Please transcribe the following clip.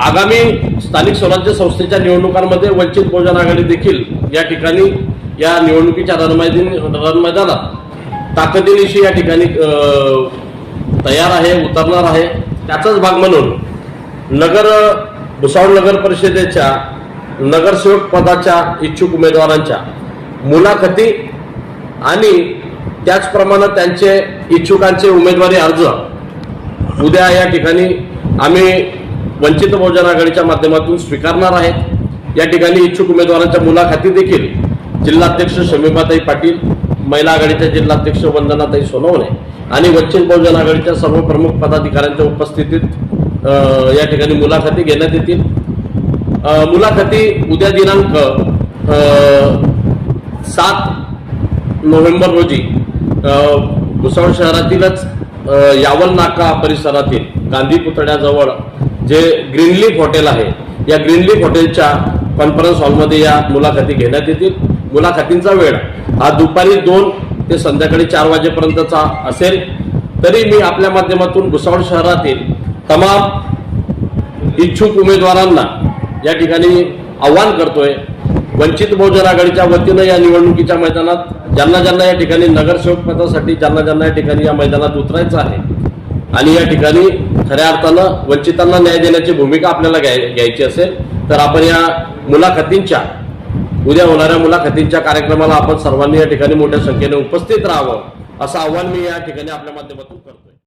आगामी स्थानिक स्वराज्य संस्थेच्या निवडणुकांमध्ये वंचित बहुजन आघाडी देखील या ठिकाणी या निवडणुकीच्या रणमैदानी रणमैदानात ताकदीनिशी या ठिकाणी तयार आहे उतरणार आहे. त्याचाच भाग म्हणून नगर भुसावळ नगर परिषदेच्या नगरसेवक पदाच्या इच्छुक उमेदवारांच्या मुलाखती आणि त्याचप्रमाणे त्यांचे इच्छुकांचे उमेदवारी अर्ज उद्या या ठिकाणी आम्ही वंचित बहुजन आघाडीच्या माध्यमातून स्वीकारणार आहेत. या ठिकाणी इच्छुक उमेदवारांच्या मुलाखती देखील जिल्हाध्यक्ष शमीबाताई पाटील महिला आघाडीच्या जिल्हाध्यक्ष वंदनाताई सोनवणे आणि वंचित बहुजन आघाडीच्या सर्व प्रमुख पदाधिकाऱ्यांच्या उपस्थितीत या ठिकाणी मुलाखती घेण्यात येतील. मुलाखती उद्या दिनांक सात नोव्हेंबर रोजी भुसावळ शहरातीलच यावल नाका परिसरातील गांधी पुतळ्याजवळ जे ग्रीनलीफ हॉटेल आहे या ग्रीनलीफ हॉटेलच्या कॉन्फरन्स हॉलमध्ये या मुलाखती घेण्यात येतील. मुलाखतींचा वेळ हा दुपारी दोन ते संध्याकाळी चार वाजेपर्यंतचा असेल. तरी मी आपल्या माध्यमातून भुसावळ शहरातील तमाम इच्छुक उमेदवारांना या ठिकाणी आव्हान करतोय. वंचित बहुजन आघाडीच्या वतीनं या निवडणुकीच्या मैदानात ज्यांना ज्यांना या ठिकाणी नगरसेवक पदासाठी ज्यांना ज्यांना या ठिकाणी या मैदानात उतरायचं आहे आणि या ठिकाणी खऱ्या अर्थानं वंचितांना न्याय देण्याची भूमिका आपल्याला घ्यायची असेल तर आपण या मुलाखतींच्या उद्या होणाऱ्या मुलाखतींच्या कार्यक्रमाला आपण सर्वांनी या ठिकाणी मोठ्या संख्येने उपस्थित राहावं असं आव्हान मी या ठिकाणी आपल्या माध्यमातून करतोय.